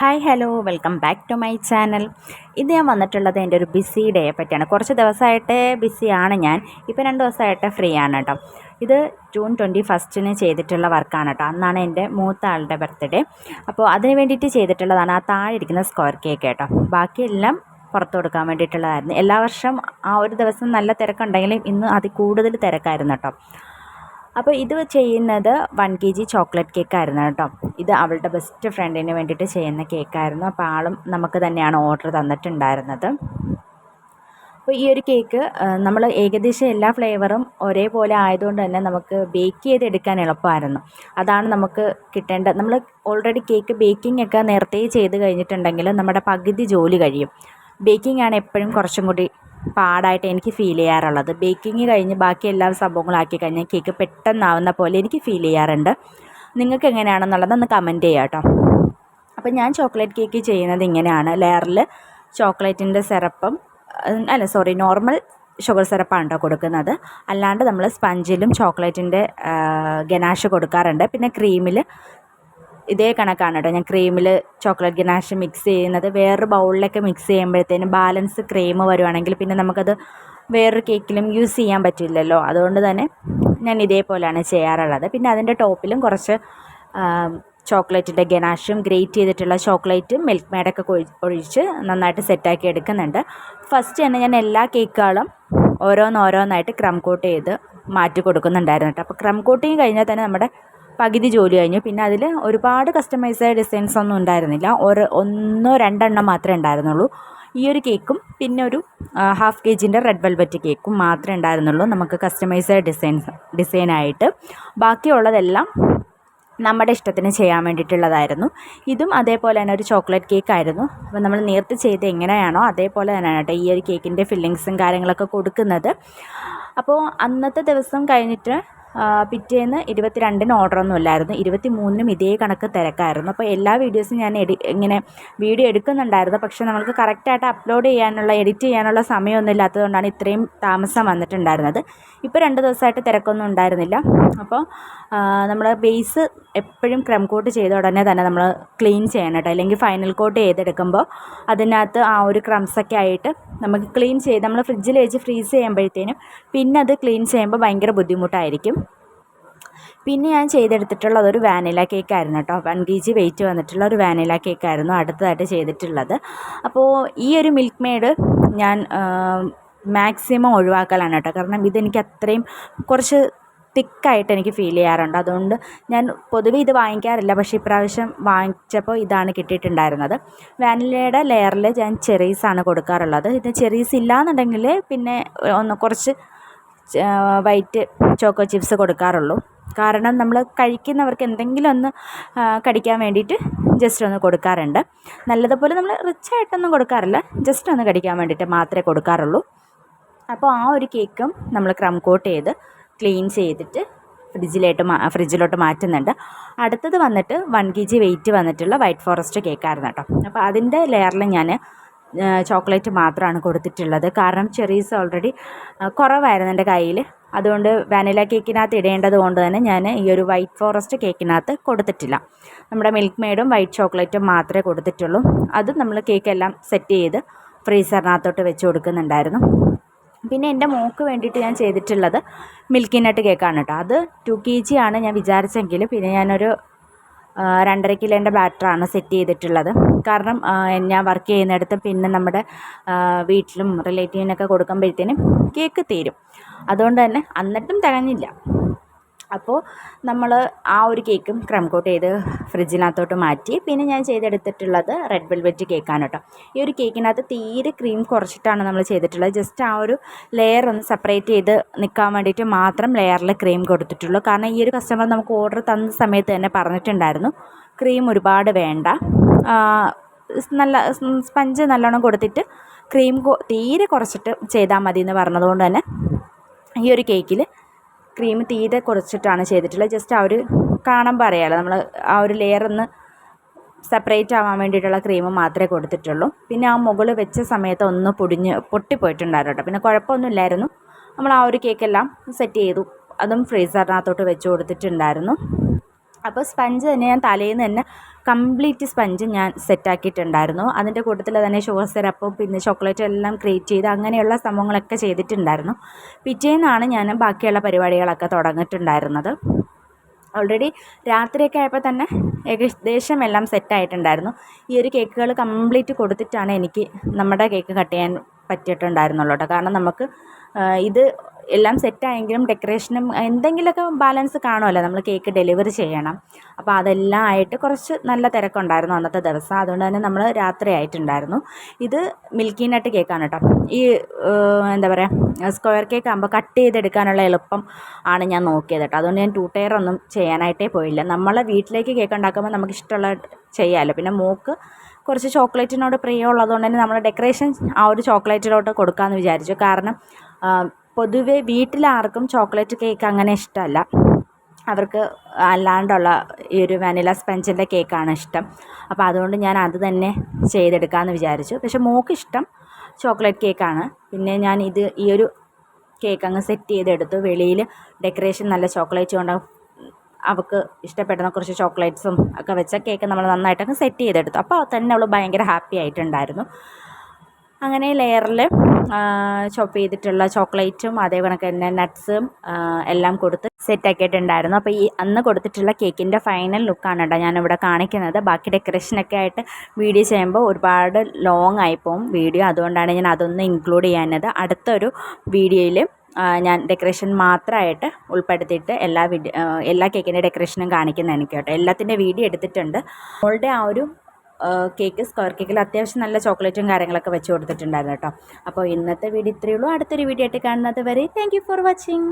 Hi hello welcome back to my channel ഇത് ഞാൻ വന്നിട്ടുള്ളത് എന്റെ ഒരു ബിസി ഡേയെ പറ്റിയാണ്. കുറച്ച് ദിവസമായിട്ട് ബിസിയാണ് ഞാൻ. ഇപ്പോൾ രണ്ട് ദിവസമായിട്ട് ഫ്രീ ആണ് കേട്ടോ. ഇത് ജൂൺ ട്വന്റി ഫസ്റ്റിന് ചെയ്തിട്ടുള്ള വർക്കാണ് കേട്ടോ. അന്നാണ് എന്റെ മൂത്ത ആളുടെ ബർത്ത്ഡേ അപ്പോൾ അതിന് വേണ്ടിയിട്ട് ചെയ്തിട്ടുള്ളതാണ് ആ താഴെ ഇരിക്കുന്ന സ്ക്വയർ കേക്ക് കേട്ടോ. ബാക്കിയെല്ലാം പുറത്തു കൊടുക്കാൻ വേണ്ടിയിട്ടുള്ളതായിരുന്നു. എല്ലാ വർഷം ആ ഒരു ദിവസം നല്ല തിരക്കുണ്ടെങ്കിലും ഇന്ന് അതിൽ കൂടുതൽ തിരക്കായിരുന്നു കേട്ടോ. അപ്പോൾ ഇത് ചെയ്യുന്നത് വൺ കെ ജി ചോക്ലേറ്റ് കേക്കായിരുന്നു കേട്ടോ. ഇത് അവളുടെ ബെസ്റ്റ് ഫ്രണ്ടിന് വേണ്ടിയിട്ട് ചെയ്യുന്ന കേക്കായിരുന്നു അപ്പോൾ ആളും നമുക്ക് തന്നെയാണ് ഓർഡർ തന്നിട്ടുണ്ടായിരുന്നത്. അപ്പോൾ ഈ ഒരു കേക്ക് നമ്മൾ ഏകദേശം എല്ലാ ഫ്ലേവറും ഒരേപോലെ ആയതുകൊണ്ട് തന്നെ നമുക്ക് ബേക്ക് ചെയ്തെടുക്കാൻ എളുപ്പമായിരുന്നു. അതാണ് നമുക്ക് കിട്ടേണ്ടത് നമ്മൾ ഓൾറെഡി കേക്ക് ബേക്കിംഗ് ഒക്കെ നേരത്തെ ചെയ്ത് കഴിഞ്ഞിട്ടുണ്ടെങ്കിൽ നമ്മുടെ പകുതി ജോലി കഴിയും. ബേക്കിംഗ് ആണ് എപ്പോഴും കുറച്ചും കൂടി പാടായിട്ട് എനിക്ക് ഫീൽ ചെയ്യാറുള്ളത്. ബേക്കിംഗ് കഴിഞ്ഞ് ബാക്കി എല്ലാ സംഭവങ്ങളും ആക്കി കഴിഞ്ഞാൽ കേക്ക് പെട്ടെന്നാവുന്ന പോലെ എനിക്ക് ഫീൽ ചെയ്യാറുണ്ട്. നിങ്ങൾക്ക് എങ്ങനെയാണെന്നുള്ളത് ഒന്ന് കമന്റ് ചെയ്യാം കേട്ടോ. അപ്പോൾ ഞാൻ ചോക്ലേറ്റ് കേക്ക് ചെയ്യുന്നത് ഇങ്ങനെയാണ്. ലെയറിൽ ചോക്ലേറ്റിന്റെ സിറപ്പും അല്ല സോറി നോർമൽ ഷുഗർ സിറപ്പാണ് കേട്ടോ കൊടുക്കുന്നത്. അല്ലാണ്ട് നമ്മൾ സ്പഞ്ചിലും ചോക്ലേറ്റിന്റെ ഗനാഷ് കൊടുക്കാറുണ്ട്. പിന്നെ ക്രീമിൽ ഇതേ കണക്കാണ് കേട്ടോ. ഞാൻ ക്രീമിൽ ചോക്ലേറ്റ് ഗനാഷ് മിക്സ് ചെയ്യുന്നത്. വേറൊരു ബൗളിലൊക്കെ മിക്സ് ചെയ്യുമ്പോഴത്തേനും ബാലൻസ് ക്രീം വരുവാണെങ്കിൽ പിന്നെ നമുക്കത് വേറൊരു കേക്കിലും യൂസ് ചെയ്യാൻ പറ്റില്ലല്ലോ. അതുകൊണ്ട് തന്നെ ഞാൻ ഇതേപോലെയാണ് ചെയ്യാറുള്ളത്. പിന്നെ അതിന്റെ ടോപ്പിലും കുറച്ച് ചോക്ലേറ്റിന്റെ ഗനാഷും ഗ്രേറ്റ് ചെയ്തിട്ടുള്ള ചോക്ലേറ്റും മിൽക്ക് മെയ്ഡൊക്കെ ഒഴിച്ച് നന്നായിട്ട് സെറ്റാക്കി എടുക്കുന്നുണ്ട്. ഫസ്റ്റ് തന്നെ ഞാൻ എല്ലാ കേക്കുകളും ഓരോന്നോരോന്നായിട്ട് ക്രം കോട്ട് ചെയ്ത് മാറ്റി കൊടുക്കുന്നുണ്ടായിരുന്നു കേട്ടോ. അപ്പോൾ ക്രം കോട്ടിങ് കഴിഞ്ഞാൽ തന്നെ നമ്മുടെ പകുതി ജോലി കഴിഞ്ഞു. പിന്നെ അതിൽ ഒരുപാട് കസ്റ്റമൈസായ ഡിസൈൻസ് ഒന്നും ഉണ്ടായിരുന്നില്ല. ഒരു ഒന്നോ രണ്ടെണ്ണം മാത്രമേ ഉണ്ടായിരുന്നുള്ളൂ. ഈ ഒരു കേക്കും പിന്നെ ഒരു ഹാഫ് കെ ജിന്റെ റെഡ് വെൽവെറ്റ് കേക്കും മാത്രമേ ഉണ്ടായിരുന്നുള്ളൂ നമുക്ക് കസ്റ്റമൈസ്ഡ് ഡിസൈൻസ് ഡിസൈനായിട്ട് ബാക്കിയുള്ളതെല്ലാം നമ്മുടെ ഇഷ്ടത്തിന് ചെയ്യാൻ വേണ്ടിയിട്ടുള്ളതായിരുന്നു. ഇതും അതേപോലെ തന്നെ ഒരു ചോക്ലേറ്റ് കേക്ക് ആയിരുന്നു. അപ്പോൾ നമ്മൾ നേരത്തെ ചെയ്ത് എങ്ങനെയാണോ അതേപോലെ തന്നെയാണ് കേട്ടോ ഈ ഒരു കേക്കിന്റെ ഫില്ലിങ്സും കാര്യങ്ങളൊക്കെ കൊടുക്കുന്നത്. അപ്പോൾ അന്നത്തെ ദിവസം കഴിഞ്ഞിട്ട് പിറ്റേന്ന് ഇരുപത്തിരണ്ടിന് ഓർഡറൊന്നും ഇല്ലായിരുന്നു ഇരുപത്തി മൂന്നിനും ഇതേ കണക്ക് തിരക്കായിരുന്നു. അപ്പോൾ എല്ലാ വീഡിയോസും ഞാൻ എഡി ഇങ്ങനെ വീഡിയോ എടുക്കുന്നുണ്ടായിരുന്നു. പക്ഷേ നമ്മൾക്ക് കറക്റ്റായിട്ട് അപ്ലോഡ് ചെയ്യാനുള്ള എഡിറ്റ് ചെയ്യാനുള്ള സമയമൊന്നും ഇല്ലാത്തതുകൊണ്ടാണ് ഇത്രയും താമസം വന്നിട്ടുണ്ടായിരുന്നത്. ഇപ്പോൾ രണ്ട് ദിവസമായിട്ട് തിരക്കൊന്നും ഉണ്ടായിരുന്നില്ല. അപ്പോൾ നമ്മൾ ബേസ് എപ്പോഴും ക്രം കോട്ട് ചെയ്ത ഉടനെ തന്നെ നമ്മൾ ക്ലീൻ ചെയ്യണം കേട്ടോ. അല്ലെങ്കിൽ ഫൈനൽ കോട്ട് ചെയ്തെടുക്കുമ്പോൾ അതിനകത്ത് ആ ഒരു ക്രംസൊക്കെ ആയിട്ട് നമുക്ക് ക്ലീൻ ചെയ്ത് നമ്മൾ ഫ്രിഡ്ജിൽ വെച്ച് ഫ്രീസ് ചെയ്യുമ്പോഴത്തേനും പിന്നെ അത് ക്ലീൻ ചെയ്യുമ്പോൾ ഭയങ്കര ബുദ്ധിമുട്ടായിരിക്കും. പിന്നെ ഞാൻ ചെയ്തെടുത്തിട്ടുള്ളത് ഒരു വാനില കേക്കായിരുന്നു കേട്ടോ. വൺ കെ ജി വെയിറ്റ് വന്നിട്ടുള്ള ഒരു വാനില കേക്കായിരുന്നു അടുത്തതായിട്ട് ചെയ്തിട്ടുള്ളത്. അപ്പോൾ ഈ ഒരു മിൽക്ക് മെയ്ഡ് ഞാൻ മാക്സിമം ഒഴിവാക്കലാണ് കേട്ടോ. കാരണം ഇതെനിക്ക് അത്രയും കുറച്ച് തിക്കായിട്ട് എനിക്ക് ഫീൽ ചെയ്യാറുണ്ട്. അതുകൊണ്ട് ഞാൻ പൊതുവെ ഇത് വാങ്ങിക്കാറില്ല. പക്ഷേ ഇപ്രാവശ്യം വാങ്ങിച്ചപ്പോൾ ഇതാണ് കിട്ടിയിട്ടുണ്ടായിരുന്നത്. വാനിലയുടെ ലെയറിൽ ഞാൻ ചെറീസാണ് കൊടുക്കാറുള്ളത്. ഇത് ചെറീസ് ഇല്ലയെന്നുണ്ടെങ്കിൽ പിന്നെ ഒന്ന് കുറച്ച് വൈറ്റ് ചോക്കോ ചിപ്സ് കൊടുക്കാറുള്ളൂ. കാരണം നമ്മൾ കഴിക്കുന്നവർക്ക് എന്തെങ്കിലും ഒന്ന് കടിക്കാൻ വേണ്ടിയിട്ട് ജസ്റ്റ് ഒന്ന് കൊടുക്കാറുണ്ട്. നല്ലതുപോലെ നമ്മൾ റിച്ചായിട്ടൊന്നും കൊടുക്കാറില്ല. ജസ്റ്റ് ഒന്ന് കടിക്കാൻ വേണ്ടിയിട്ട് മാത്രമേ കൊടുക്കാറുള്ളൂ. അപ്പോൾ ആ ഒരു കേക്കും നമ്മൾ ക്രം കോട്ട് ചെയ്ത് ക്ലീൻ ചെയ്തിട്ട് ഫ്രിഡ്ജിലോട്ട് മാ ഫ്രിഡ്ജിലോട്ട് മാറ്റുന്നുണ്ട്. അടുത്തത് വന്നിട്ട് വൺ കെ ജി വെയിറ്റ് വന്നിട്ടുള്ള വൈറ്റ് ഫോറസ്റ്റ് കേക്കായിരുന്നു കേട്ടോ. അപ്പോൾ അതിന്റെ ലെയറിൽ ഞാൻ ചോക്ലേറ്റ് മാത്രമാണ് കൊടുത്തിട്ടുള്ളത്. കാരണം ചെറീസ് ഓൾറെഡി കുറവായിരുന്നു എന്റെ കയ്യിൽ അതുകൊണ്ട് വാനില കേക്കിനകത്ത് ഇടേണ്ടത് കൊണ്ട് തന്നെ ഞാൻ ഈ ഒരു വൈറ്റ് ഫോറസ്റ്റ് കേക്കിനകത്ത് കൊടുത്തിട്ടില്ല. നമ്മുടെ മിൽക്ക് മെയ്ഡും വൈറ്റ് ചോക്ലേറ്റും മാത്രമേ കൊടുത്തിട്ടുള്ളൂ. അത് നമ്മൾ കേക്കെല്ലാം സെറ്റ് ചെയ്ത് ഫ്രീസറിനകത്തോട്ട് വെച്ച് കൊടുക്കുന്നുണ്ടായിരുന്നു. പിന്നെ എന്റെ മോൾക്ക് വേണ്ടിയിട്ട് ഞാൻ ചെയ്തിട്ടുള്ളത് മിൽക്കി നട്ട് കേക്കാണ് കേട്ടോ അത് ടു കെ ജി ആണ് ഞാൻ വിചാരിച്ചെങ്കിൽ പിന്നെ ഞാനൊരു രണ്ടര കിലോന്റെ ബാറ്ററാണ് സെറ്റ് ചെയ്തിട്ടുള്ളത്. കാരണം ഞാൻ വർക്ക് ചെയ്യുന്നിടത്ത് പിന്നെ നമ്മുടെ വീട്ടിലും റിലേറ്റീവിനൊക്കെ കൊടുക്കുമ്പോഴത്തേനും കേക്ക് തീരും. അതുകൊണ്ട് തന്നെ എന്നിട്ടും തികഞ്ഞില്ല. അപ്പോൾ നമ്മൾ ആ ഒരു കേക്കും ക്രം കോട്ട് ചെയ്ത് ഫ്രിഡ്ജിനകത്തോട്ട് മാറ്റി. പിന്നെ ഞാൻ ചെയ്തെടുത്തിട്ടുള്ളത് റെഡ് വെൽവെറ്റ് കേക്കാണ് കേട്ടോ. ഈ ഒരു കേക്കിനകത്ത് തീരെ ക്രീം കുറച്ചിട്ടാണ് നമ്മൾ ചെയ്തിട്ടുള്ളത്. ജസ്റ്റ് ആ ഒരു ലെയർ ഒന്ന് സെപ്പറേറ്റ് ചെയ്ത് നിൽക്കാൻ വേണ്ടിയിട്ട് മാത്രം ലെയറിൽ ക്രീം കൊടുത്തിട്ടുള്ളൂ. കാരണം ഈ ഒരു കസ്റ്റമർ നമുക്ക് ഓർഡർ തന്ന സമയത്ത് തന്നെ പറഞ്ഞിട്ടുണ്ടായിരുന്നു ക്രീം ഒരുപാട് വേണ്ട. നല്ല സ്പഞ്ച് നല്ലോണം കൊടുത്തിട്ട് ക്രീം തീരെ കുറച്ചിട്ട് ചെയ്താൽ മതി എന്ന് പറഞ്ഞതുകൊണ്ട് തന്നെ ഈ ഒരു കേക്കിൽ ക്രീം തീരെ കുറച്ചിട്ടാണ് ചെയ്തിട്ടുള്ളത്. ജസ്റ്റ് ആ ഒരു കാണാൻ പറയാമല്ലോ നമ്മൾ ആ ഒരു ലെയർ ഒന്ന് സെപ്പറേറ്റ് ആവാൻ വേണ്ടിയിട്ടുള്ള ക്രീം മാത്രമേ കൊടുത്തിട്ടുള്ളൂ. പിന്നെ ആ മുകളിൽ വെച്ച സമയത്ത് ഒന്ന് പൊടിഞ്ഞ് പൊട്ടിപ്പോയിട്ടുണ്ടായിരുന്നു പിന്നെ കുഴപ്പമൊന്നുമില്ലായിരുന്നു നമ്മൾ ആ ഒരു കേക്കെല്ലാം സെറ്റ് ചെയ്തു. അതും ഫ്രീസറിനകത്തോട്ട് വെച്ച് കൊടുത്തിട്ടുണ്ടായിരുന്നു. അപ്പോൾ സ്പഞ്ച് തന്നെ ഞാൻ തലേന്ന് തന്നെ കംപ്ലീറ്റ് സ്പഞ്ച് ഞാൻ സെറ്റാക്കിയിട്ടുണ്ടായിരുന്നു. അതിന്റെ കൂട്ടത്തിൽ തന്നെ ഷുഗർ സിറപ്പും പിന്നെ ചോക്ലേറ്റ് എല്ലാം ക്രിയേറ്റ് ചെയ്ത് അങ്ങനെയുള്ള സംഭവങ്ങളൊക്കെ ചെയ്തിട്ടുണ്ടായിരുന്നു. പിറ്റേന്നാണ് ഞാൻ ബാക്കിയുള്ള പരിപാടികളൊക്കെ തുടങ്ങിയിട്ടുണ്ടായിരുന്നത്. ഓൾറെഡി രാത്രിയൊക്കെ ആയപ്പോൾ തന്നെ ഏകദേശം എല്ലാം സെറ്റായിട്ടുണ്ടായിരുന്നു. ഈ ഒരു കേക്കുകൾ കംപ്ലീറ്റ് കൊടുത്തിട്ടാണ് എനിക്ക് നമ്മുടെ കേക്ക് കട്ട് ചെയ്യാൻ പറ്റിയിട്ടുണ്ടായിരുന്നുള്ളൂ കേട്ടോ. കാരണം നമുക്ക് ഇത് എല്ലാം സെറ്റായെങ്കിലും ഡെക്കറേഷനും എന്തെങ്കിലുമൊക്കെ ബാലൻസ് കാണുമല്ലോ. നമ്മൾ കേക്ക് ഡെലിവറി ചെയ്യണം. അപ്പോൾ അതെല്ലാം ആയിട്ട് കുറച്ച് നല്ല തിരക്കുണ്ടായിരുന്നു അന്നത്തെ ദിവസം. അതുകൊണ്ട് തന്നെ നമ്മൾ രാത്രി ആയിട്ടുണ്ടായിരുന്നു. ഇത് മിൽക്കി നട്ട് കേക്കാണ് കേട്ടോ. ഈ എന്താ പറയുക സ്ക്വയർ കേക്ക് ആകുമ്പോൾ കട്ട് ചെയ്തെടുക്കാനുള്ള എളുപ്പം ആണ് ഞാൻ നോക്കിയത് കേട്ടോ. അതുകൊണ്ട് ഞാൻ ടൂ ടയർ ഒന്നും ചെയ്യാനായിട്ടേ പോയില്ല. നമ്മളെ വീട്ടിലേക്ക് കേക്ക് ഉണ്ടാക്കുമ്പോൾ നമുക്ക് ഇഷ്ടമുള്ള ചെയ്യാമല്ലോ പിന്നെ മോക്ക് കുറച്ച് ചോക്ലേറ്റിനോട് പ്രിയമുള്ളതുകൊണ്ട് തന്നെ നമ്മൾ ഡെക്കറേഷൻ ആ ഒരു ചോക്ലേറ്റിലോട്ട് കൊടുക്കാമെന്ന് വിചാരിച്ചു. കാരണം പൊതുവെ വീട്ടിലാർക്കും ചോക്ലേറ്റ് കേക്ക് അങ്ങനെ ഇഷ്ടമല്ല. അവർക്ക് അല്ലാണ്ടുള്ള ഈ ഒരു വനില സ്പഞ്ചിന്റെ കേക്കാണ് ഇഷ്ടം. അപ്പോൾ അതുകൊണ്ട് ഞാൻ അത് തന്നെ ചെയ്തെടുക്കാമെന്ന് വിചാരിച്ചു. പക്ഷേ മോക്കിഷ്ടം ചോക്ലേറ്റ് കേക്കാണ്. പിന്നെ ഞാൻ ഇത് ഈ ഒരു കേക്ക് അങ്ങ് സെറ്റ് ചെയ്തെടുത്തു. വെളിയിൽ ഡെക്കറേഷൻ നല്ല ചോക്ലേറ്റ് കൊണ്ട് അവൾക്ക് ഇഷ്ടപ്പെടുന്ന കുറച്ച് ചോക്ലേറ്റ്സും ഒക്കെ വെച്ച കേക്ക് നമ്മൾ നന്നായിട്ടങ്ങ് സെറ്റ് ചെയ്തെടുത്തു. അപ്പോൾ തന്നെ അവൾ ഭയങ്കര ഹാപ്പി ആയിട്ടുണ്ടായിരുന്നു. അങ്ങനെ ലെയറിൽ ചോപ്പ് ചെയ്തിട്ടുള്ള ചോക്ലേറ്റും അതേ കണക്ക് തന്നെ നട്ട്സും എല്ലാം കൊടുത്ത് സെറ്റാക്കിയിട്ടുണ്ടായിരുന്നു അപ്പോൾ ഈ അന്ന് കൊടുത്തിട്ടുള്ള കേക്കിന്റെ ഫൈനൽ ലുക്കാണ് കേട്ടോ ഞാനിവിടെ കാണിക്കുന്നത്. ബാക്കി ഡെക്കറേഷനൊക്കെ ആയിട്ട് വീഡിയോ ചെയ്യുമ്പോൾ ഒരുപാട് ലോങ് ആയിപ്പോവും വീഡിയോ അതുകൊണ്ടാണ് ഞാൻ അതൊന്ന് ഇൻക്ലൂഡ് ചെയ്യാനത് അടുത്തൊരു വീഡിയോയിൽ ഞാൻ ഡെക്കറേഷൻ മാത്രമായിട്ട് ഉൾപ്പെടുത്തിയിട്ട് എല്ലാ വീഡിയോ എല്ലാ കേക്കിന്റെ ഡെക്കറേഷനും കാണിക്കുന്നതാണ് കേട്ടോ. എല്ലാത്തിന്റെ വീഡിയോ എടുത്തിട്ടുണ്ട്. അവളുടെ ആ ഒരു കേക്ക് സ്ക്വയർ കേക്കിൽ അത്യാവശ്യം നല്ല ചോക്ലേറ്റും കാര്യങ്ങളൊക്കെ വെച്ച് കൊടുത്തിട്ടുണ്ടായിരുന്നു കേട്ടോ. അപ്പോൾ ഇന്നത്തെ വീഡിയോ ഇത്രയേ ഉള്ളൂ. അടുത്തൊരു വീഡിയോ ആയിട്ട് കാണുന്നത് വരെ താങ്ക് ഫോർ വാച്ചിങ്